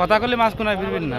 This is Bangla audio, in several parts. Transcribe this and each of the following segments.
কথা করলে মাছ কোনায় ফিরবেন না।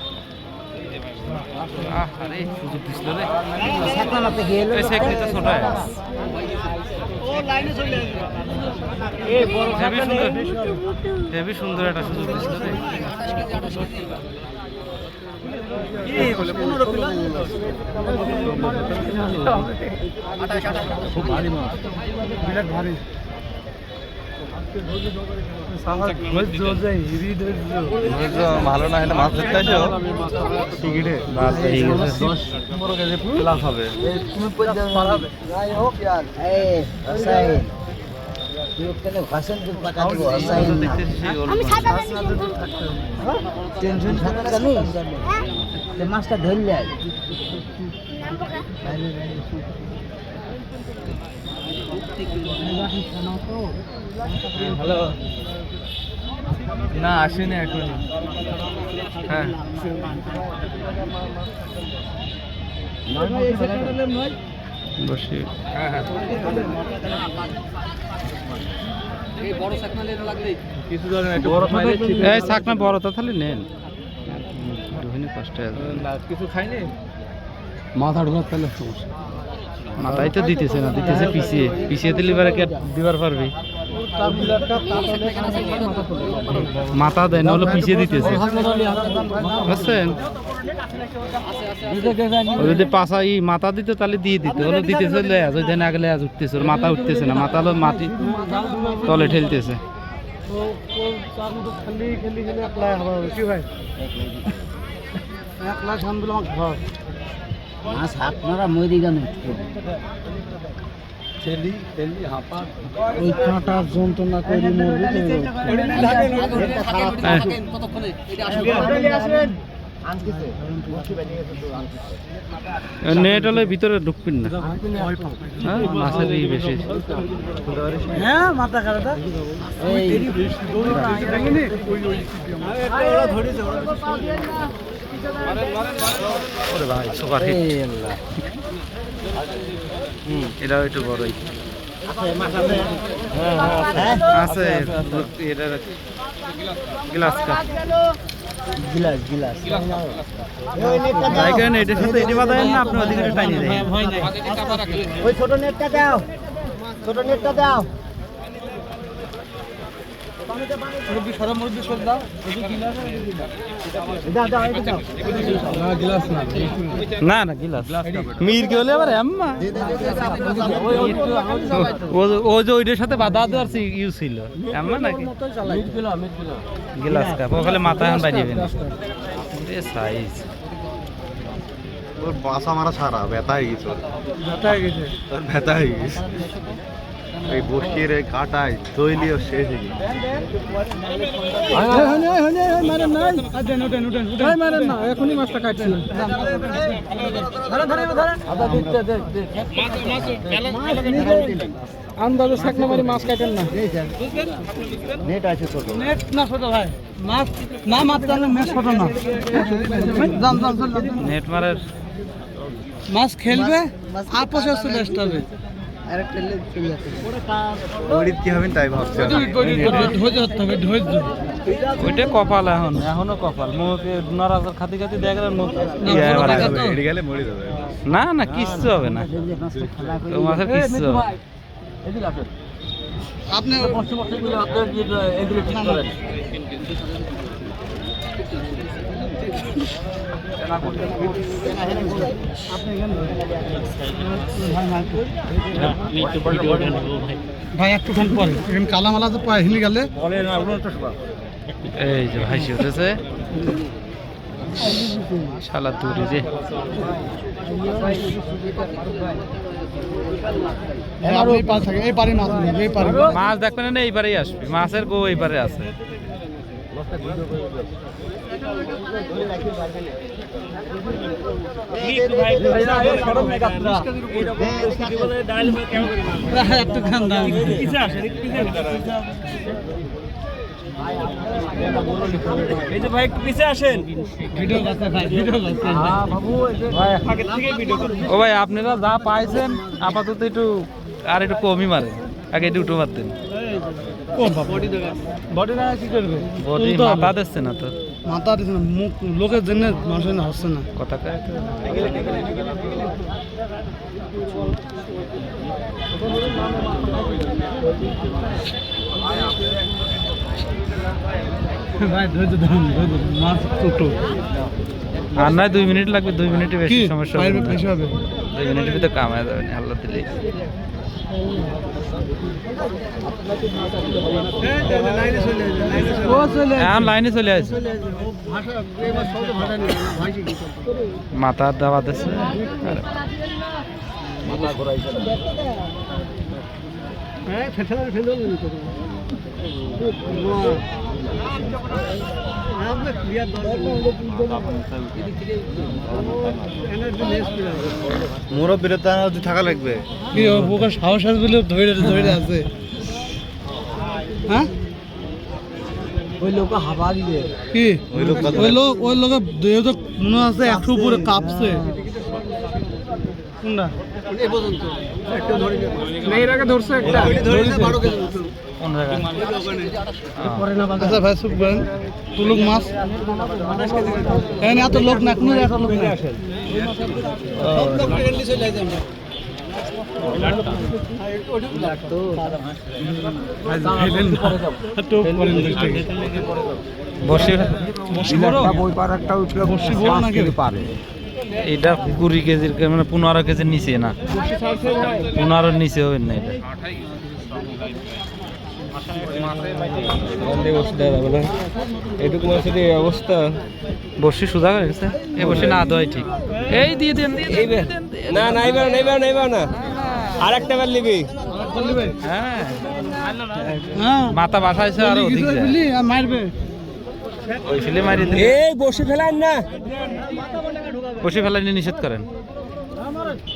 আরে সুযোগ দিছিল রে এই সেকনি তো ছোট আছে হেবি সুন্দর হেবি সুন্দর একটা সুযোগ দিছিল রে। খুব ভারী মাছ। বিরাট ভারী। ভালো না হলে মাছ ধরতে আসো। টিকিটে। হয়ে গেছে প্লাস হবে। যাই হোক यार এই টেনশন থাকে মাছটা ধরলে। হ্যালো। না আসেনি এখনই হ্যাঁ। বসে। হ্যাঁ হ্যাঁ। কিছু ধরেন একটু বড় পাইলে এই বড় তাহলে নেন। কষ্ট কিছু খাইনি? মাথা ঢোকার তাহলে সমস্যা। মাথায় তো দিতেছে না দিতেছে পিছিয়ে পিছিয়ে দিলে এবারে কে দিবার পারবি? মাথা দেয় না হলো পিছিয়ে দিতেছে। বুঝছেন? যদি পাশা ই মাথা দিত, তাহলে দিয়ে দিত। হলো দিতেছে লেজ ওই ধানে আগে লেজ উঠতেছে। মাথা উঠতেছে না। মাথা হলো মাটি, তলে ঠেলতেছে। আপনারা মরি গেল ছেলি ছেলি হাঁপা। ওই কাঁটা যন্ত্রণা করে নেট হলে ভিতরে ঢুকবেন না। হ্যাঁ মাছের ই বেশি। হ্যাঁ মাথা খারাপ ওরে ভাই সুপার হিট। এই আল্লাহ। হুম এটাও একটু বড়ই। হ্যাঁ আছে। এটা গ্লাস কাপ গিলাস গিলাস। কারণে এটার সাথে এটি না? আপনি ওদিকে টাইনি দেয়। ওই ছোট নেটটা দাও। ছোট নেটটা দাও। না না না না গিলাস মির কে হলে আবার আম্মা। ও- ও যে ওইটার সাথে বাধা দেওয়ার ইউজ ছিল। আম্মা নাকি? গিলাস কাপ ওখানে মাথা এখন বাজিয়ে সাইজ ওর বাসা মারা সারা ব্যথা হয়ে গেছে। ব্যথা হয়ে গেছে। ব্যথা হয়ে গেছে। এই বসির এই কাটায় তৈলিও শেষ হয়ে এখনই মাছটা কাটছি আন্দাজে মারি মাছ কাটেন না। নেট আছে ছোট। নেট না ছোট ভাই মাছ না মাছ জানলে মেশ ছোট না। জাম জাম নেট মারার মাছ খেলবে আপসে চলে আসতে হবে। যাচ্ছে কি হবেন তাই ভাবছি? ওইটা কপাল এখন এখনও কপাল। মুখে নরাজার খাতি খাতি দেখা গেল না না কিচ্ছু হবে না। না। আপনি ভাই একটুখান পরে। এখানে কালামালা তো পায়ে হিলে গেলে। এই যে ভাইসি উঠেছে। শালা দূরে যে। হ্যাঁ, এই এই পারে মাছ এই দেখবেন না এইবারেই আসবে। মাছের গো এইবারে আছে। একটু খান দাম এই যে ভাই একটু পিছে আসেন ভিডিও করতে ভাই ভিডিও করতে আগের থেকে ভিডিও করুন ও ভাই আপনারা যা পাইছেন আপাতত একটু আর একটু কমই মারে আগে একটু উঠে মারতেন। ও বডি দেখা বডি দেখা কি করবে? বডি মাথা দিচ্ছে না তো। মাথা দিচ্ছে না মুখ লোকের জন্য মানুষের না হচ্ছে না। কথা কয় ভাই ধৈর্য ধরুন মাছ ছোটো। আর নয় দুই মিনিট লাগবে দুই মিনিটে বেশি সমস্যা হবে দুই মিনিটের ভিতরে কামায় যাবে না আল্লাহ দিলে এখন লাইনে চলে মাথা দাবা দিচ্ছে হ্যাঁ মুরব্বীর থাকা লাগবে। কি ও সাহস আছে বলে ধরে ধরে আছে। হ্যাঁ? ওই লোক হাবা দিবে। কি? ওই লোক ওই লোক ওই লোকের দেহ তো মনে আছে একশো উপরে কাঁপছে। কোনটা? জায়গায় আচ্ছা ভাই তুলুক মাছ? এখানে এত লোক না কোনো এত লোক না বসে। বসি বড়? ওই পার একটা উঠল বসি পারে। এটা কুড়ি কেজির মানে পনেরো কেজির নিচে না। পনেরোর নিচে হবে না এটা। এটুকু এই অবস্থা বসি সুদা না। দেওয়াই ঠিক এই দিয়ে দেন দিয়ে দিয়ে না না আর একটা বার হ্যাঁ মাথা বাসাইছে আর অধিক মারবে ওই ফিলে মারি এই বসে ফেলান না বসে নিষেধ করেন।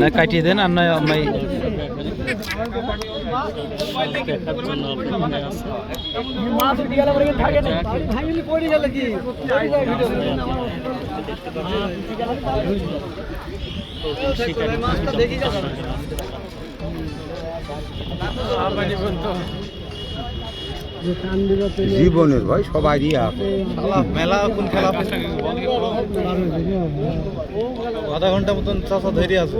না কাটিয়ে দেন আর নয় অম্মাই জীবনের ভাই সবারই আছে মেলা কোন খেলা আধা ঘণ্টা মতন চাষা ধরে আছে।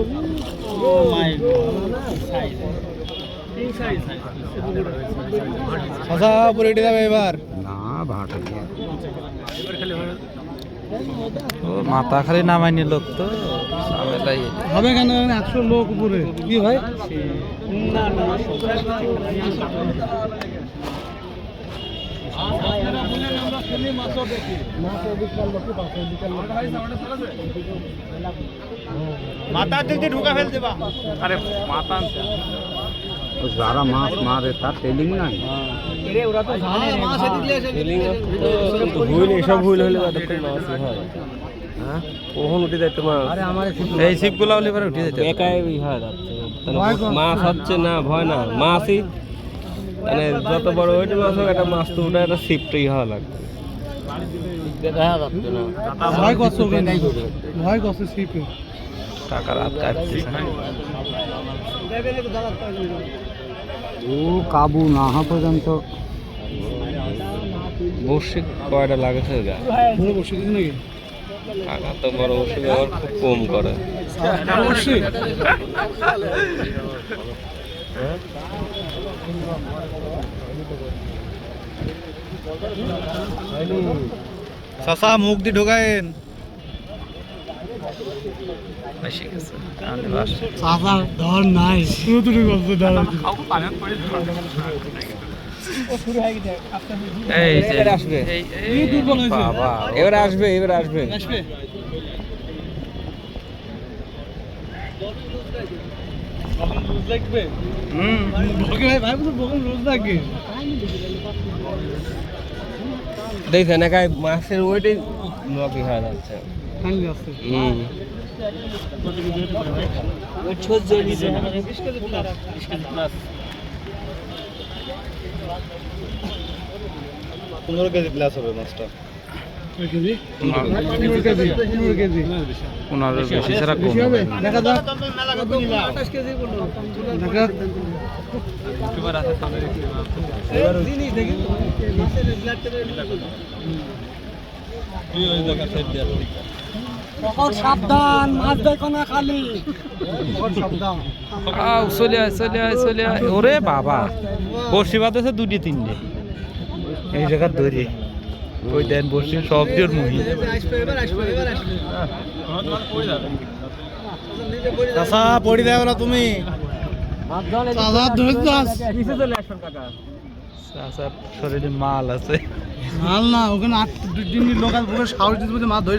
চাষা পরে উঠে যাবে এবার? না ভাটা ও মাথা খালি নামাইনি লোক তো হবে কেন একশো লোক উপরে? কি ভাই? মাথা দিক দিয়ে ঢুকা ফেল দেবা আরে মাথা আনছে। যারা মাছ মারে তার ট্রেনিং নাই? ভুল এসব ভুল হলে কখন উঠে এই শিপগুলো উঠে যেতে একাই মাছ হচ্ছে না ভয় না। মাছই মানে যত বড় ওইটা মাছ হোক একটা মাছ তো ওটা একটা সিপটাই হওয়া লাগবে। ও কাবু না হওয়া পর্যন্ত। কয়টা বড় বসে দিস নাকি? টাকা তো বড় বর্ষি ব্যবহার খুব কম করে। চাচা মুখ দিয়ে ঢোকায়েন। বেশি গেছে তাহলে বাস চাচা ধর নাই শুরু তুলে গল্প ধর এই যে এবার আসবে। এই কি দুর্বল হয়েছে? বাবা এবার আসবে এবার আসবে আসবে দেখবে হুম ভাই ভাই বলছে রোজ লাগে দেখছেন একাই মাছের ওইটাই নকি হয়ে যাচ্ছে। হুম। পনেরো কেজি প্লাস হবে মাছটা। পনেরো বেশি ছাড়া কম। দেখা যাক। সাবধান মাছ দেখো না খালি। সাবধান আউ, চলে আয় চলে আয় চলে আয়। ওরে বাবা। বর্ষি আছে দুটি তিনটে। এই জায়গার দড়ি। ওই দেন বর্ষি সব জোর মুহি পড়ি দেবে না তুমি শরীরে মাল আছে মাল না ওখানে আট দুই তিন দিন লোক আছে ওখানে সাহস দিতে বলতে মাছ ধরে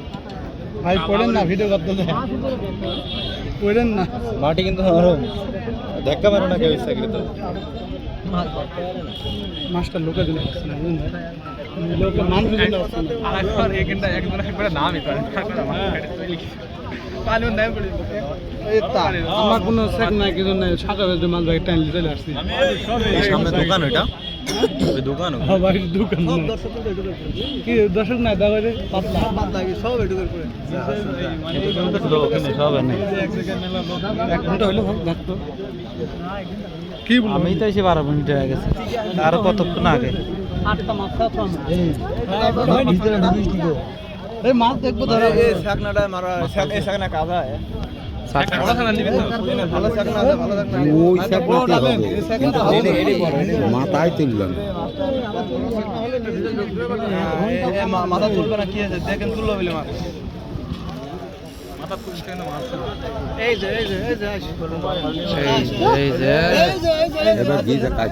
ভাই পড়েন না ভিডিও করতে দেয় পড়েন না। মাটি কিন্তু নরম। ধাক্কা মারো না কেউ ইচ্ছা তো। মাছটা লোকে দিলে? লোকে মানুষ দিলে আসছে না। এই তা, আমার কোনো সেক নাই কিছু নাই বেজে মাছ ভাই টাইম চলে আসছি সামনে দোকান ওইটা দোকান কি আমি তো এসে বারো মিনিট হয়ে গেছে আরও কতক্ষণ আগে আটটা তো এই মাছ দেখব ধরা। শাকনাটা মারা এই শাকনা কাজা চাকা- ভালো শাকনা আছে ভালো শাকনা ওই মাথায় তুললাম মাথা তুলবে না কি আছে দেখেন তুললো বলে এই যে এই যে এই এই এই এবার গিয়ে কাজ!